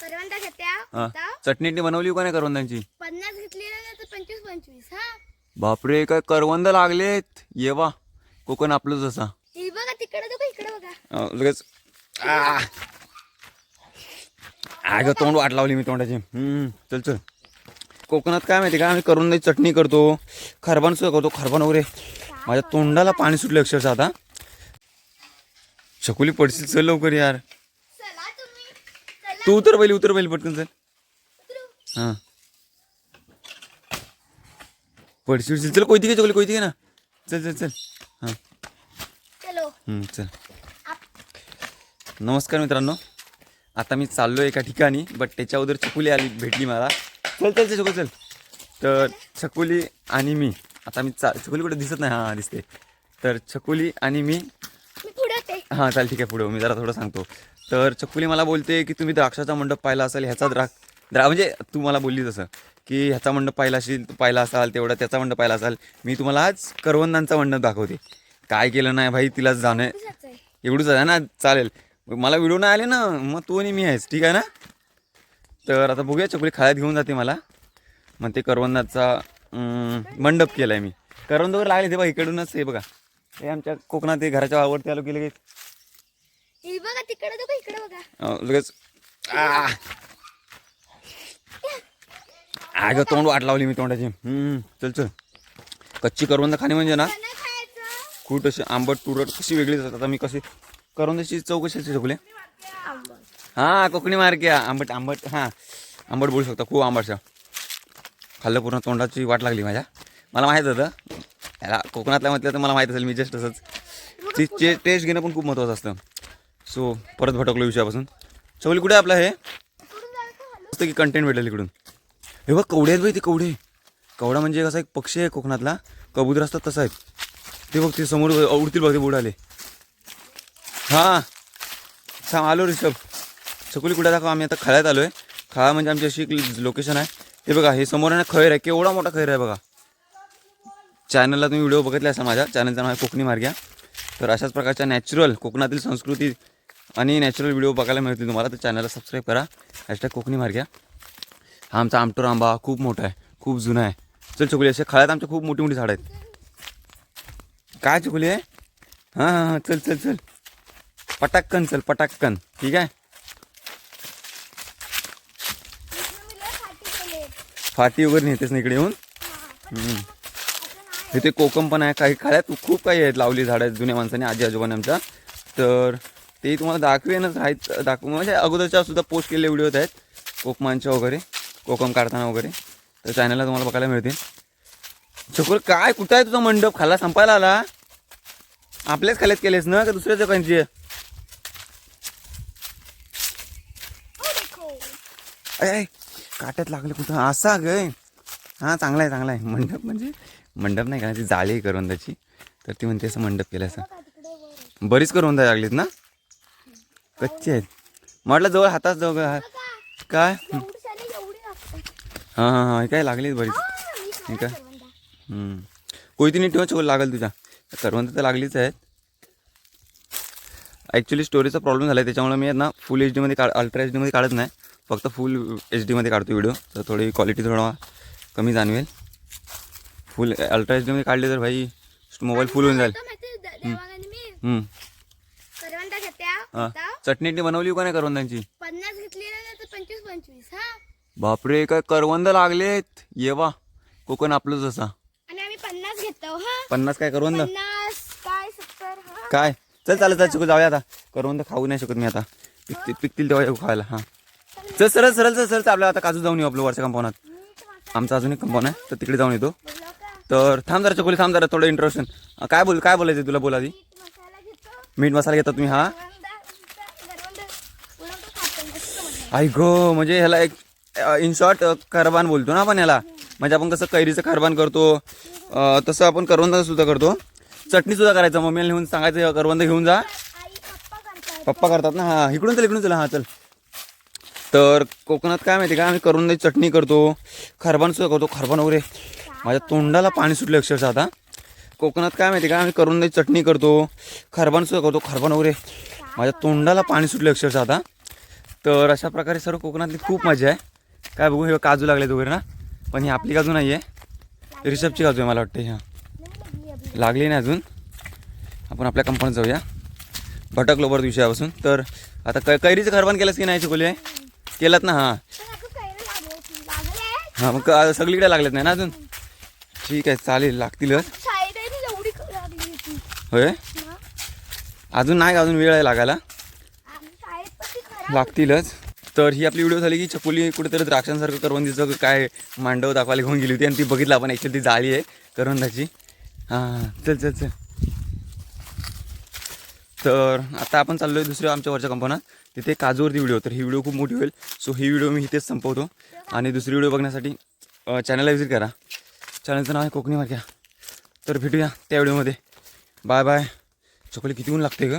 करवंदा घेत्या हा आता. चटणी बनवली का नाही करवंदांची? पन्नास घेतली ना तर पंचवीस पंचवीस हा. बापरे काय करवंद लागलेत. ये वा कोकण आपलं जसा ही बघा तिकडे बघा इकडे बघा. अं, लगेच. आ. अगं तोंड वाट लावली मी तोंडाची. हम्म, चल चल. कोकणात काय माहिती का आम्ही करून चटणी करतो खरबान सुद्धा करतो खरबान वगैरे. माझ्या तोंडाला पाणी सुटलं अक्षरशः आता. शकुली पडशील चल लवकर यार. तू उतर पहिली उतर पहिली पटकन चल. हां. पडशील उडशील. चल कोयती घे चकुली कोयती घे ना. चल चल चल. हां. चलो. हम्म, चल. नमस्कार मित्रांनो. आता मी चाललो एका ठिकाणी बट त्याच्या अगोदर छकुली आली भेटली मला. चल चल चल छकुली चल. तर छकुली आणि मी आता मी चा छकुली कुठे दिसत नाही? हां दिसते. तर छकुली आणि मी हां चाल ठीक आहे पुढं मी जरा थोडं सांगतो. तर छकुली मला बोलते की तुम्ही द्राक्षाचा मंडप पाहिला असेल ह्याचा द्राक द्रा म्हणजे तू मला बोलली तसं की ह्याचा मंडप पाहिला असेल तू पाहिला असाल तेवढा त्याचा मंडप पाहिला असाल. मी तुम्हाला आज करवंदांचा मंडप दाखवते. काय केलं नाही भाई तिला जाणं एवढंच आहे. ना? चालेल. मला व्हिडिओ नाही आले ना मग तू आणि मी आहेस ठीक आहे ना? तर आता बघूया चकुली खाळ्यात घेऊन जाते मला. मग ते करवंदाचा मंडप केला आहे मी. करवंद वगैरे लागले ते बघा इकडूनच हे बघा. हे आमच्या कोकणात ते घराच्या आवडते आलो गेले ही बघा तिकडे बघा इकडे बघा. अं, लगेच. आ. अगं तोंड वाट लावली मी तोंडाची. हम्म, चल चल. कच्ची करवंद खाणे म्हणजे ना. खायचं. खूप अशी आंबट तुरट कशी वेगळी जातात आता मी कशी करवंदाची चव कशी असते चकुले आंबट. हा कोकणी मार्के आंबट आंबट हां. आंबट बोलू शकता खूप आंबटशा खाल्लं पूर्ण तोंडाची वाट लागली माझ्या. मला माहीत होतं. याला कोकणातल्या म्हटलं तर मला माहीत असेल मी जस्ट तसंच ती चे टेस्ट घेणं पण खूप महत्त्वाचं असतं. सो परत भटकलो विषयापासून. चवली कुठे आहे हे? इकडून मस्त की कंटेंट भेटेल इकडून. हे बघ कवडे आहेत बाई ते कवडे. कवडा म्हणजे कसा एक पक्षी आहे कोकणातला. कबूतर असतात तसा आहे ते बघ ते समोर उडतील बघ ते बुडाले हां. सांग आलो ऋषभ चकुली कुठे दाखव आम्ही आता खळ्यात आलो आहे खळा म्हणजे आमची अशी एक लोकेशन आहे. हे बघा हे समोर आहे ना खैर आहे केवढा मोठा खैर आहे बघा. चॅनलला तुम्ही व्हिडिओ बघितले असा माझ्या. चॅनलचं नाव आहे कोकणी मार्ग्या. तर अशाच प्रकारच्या नॅचरल कोकणातील संस्कृती आणि नॅचरल व्हिडिओ बघायला मिळतील तुम्हाला तर चॅनलला सबस्क्राईब करा. हॅशटॅग कोकणी मार्ग्या हा आमचा आमटोर आंबा खूप मोठा आहे खूप जुना आहे. चल चुकली असे खळ्यात आमच्या खूप मोठी मोठी झाडं आहेत. काय चुकली? आहे हां हां हां चल चल चल. पटाक्कन चल पटाक्कन. ठीक आहे? फाटी वगैरे नेतेस ना इकडे येऊन? इथे कोकम पण आहे काही खळ्यात खूप काही आहेत लावली झाडं आहेत जुन्या माणसाने आजी आजोबाने आमच्या. तर ते तुम्हाला दाखवेनच आहेत दाखवू. म्हणजे अगोदरच्या सुद्धा पोस्ट केलेले व्हिडिओ आहेत कोकमांच्या वगैरे कोकम काढताना वगैरे. तर चॅनलला तुम्हाला बघायला मिळतील. छोकर काय कुठं आहे तुझा मंडप? खाल्ला संपायला आला? आपल्याच खाल्यात केलेस ना का दुसऱ्याच लोकांची आहे? अय काट्यात लागले कुठं? असा गय हां चांगला आहे चांगला आहे. मंडप म्हणजे मंडप नाही का ती जाळी आहे करवंदाची. तर ती म्हणते असं मंडप केलं असं बरीच करवंदा लागलीत ना? कच्ची आहेत. म्हटलं जवळ हातात जवळ हा- काय? हां हां हां काय लागलीत बरीच. हा, काय? करवंदा. हम्म. कोयती नीट ठेवा चोल लागेल तुझ्या करवंद तर लागलीच आहेत. ॲक्च्युली स्टोरीचा प्रॉब्लेम झाला आहे त्याच्यामुळे मी ना फुल एच डीमध्ये काढ अल्ट्रा एच डीमध्ये काढत नाही. फक्त फुल एच डीमध्ये काढतो व्हिडिओ तर थोडी क्वालिटी थोडा कमी जाणवेल. फुल अल्ट्रा एच डीमध्ये काढले तर भाई मोबाईल फुल होऊन जाईल. चटणी बनवली का नाही करवंदांची? पन्नास घेतली ना तर पंचवीस पंचवीस हा? बापरे काय करवंद लागलेत. ये वा कोकण आपलं जसा आणि आम्ही पन्नास घेतो हा? पन्नास काय करवंद? पन्नास काय सत्तर हा? काय? चल चालत चाल चुकू जाऊया आता. करवंद खाऊ नाही शकत मी आता. पिकतील पिकतील तेव्हा येऊ खायला हां. चल सरळ सरळ चल सरळ आपल्याला आता. काजू जाऊन येऊ आपलं वरच्या कंपाऊंडात. मसाला आमचा अजून एक कंपाऊंड आहे तर तिकडे जाऊन येतो. तर थांब जरा चकोली थांब जरा थोडं इंट्रोशन काय बोल काय बोलायचं तुला बोला आधी? मीठ मसाला घेतो. मीठ मसाला घेता तुम्ही हा करवंदा करवंद उडवतो खातो ऐक म्हणजे ह्याला एक इन शॉर्ट करबान बोलतो ना आपण ह्याला. म्हणजे आपण कसं कैरीचं कारबान करतो तसं आपण करवंदा सुद्धा करतो. चटणी सुद्धा करायचं मम्मीला नेऊन सांगायचं करवंद घेऊन जा. पप्पा करतात ना हां इकडून चल इकडून चल हां चल. तर कोकणात काय माहिती का आम्ही करून चटणी करतो खरबान सुद्धा करतो खरबान वगैरे. माझ्या तोंडाला पाणी सुटलं अक्षरशः आता. कोकणात काय माहिती का आम्ही करून चटणी करतो खरबान सुद्धा करतो खरबान वगैरे. माझ्या तोंडाला पाणी सुटलं अक्षरशः आता. तर अशा प्रकारे सर्व कोकणातली खूप मजा आहे. काय बघू हे काजू लागलेत वगैरे ना. पण ही आपली काजू नाही आहे रिषभची काजू आहे मला वाटते ह्या. लागली नाही अजून. आपण आपल्या कंपनीत जाऊया. भटकलो बरं दिवसापासून तर आता कै कैरीचं घरबान केलंस की नाही शिकवले केलात ना हां? हां मग क- सगळीकडे लागलेत नाही ना अजून? ठीक आहे चालेल लागतीलच क- होय. अजून नाही अजून वेळ आहे लागायला आम्ही शाळेत पण ती खराब लागतीलच. तर ही आपली व्हिडिओ झाली की चकोली कुठेतरी द्राक्षांसारखं करवंदीचं काय मांडव दाखवायला घेऊन गेली होती आणि ती बघितलं आपण ॲक्च्युली ती जाळी आहे करवंदाची. हां चल चल चल. तर आता आपण चाललो आहे दुसऱ्या आमच्या वरच्या कंपनात तिथे काजूवरती व्हिडिओ तर ही व्हिडिओ खूप मोठी होईल. सो ही व्हिडिओ मी इथेच संपवतो. आणि दुसरी व्हिडिओ बघण्यासाठी चॅनलला व्हिजिट करा. चॅनलचं नाव आहे कोकणी मार्क्या तर भेटूया त्या व्हिडिओमध्ये बाय बाय चकोली किती ऊन लागते ग?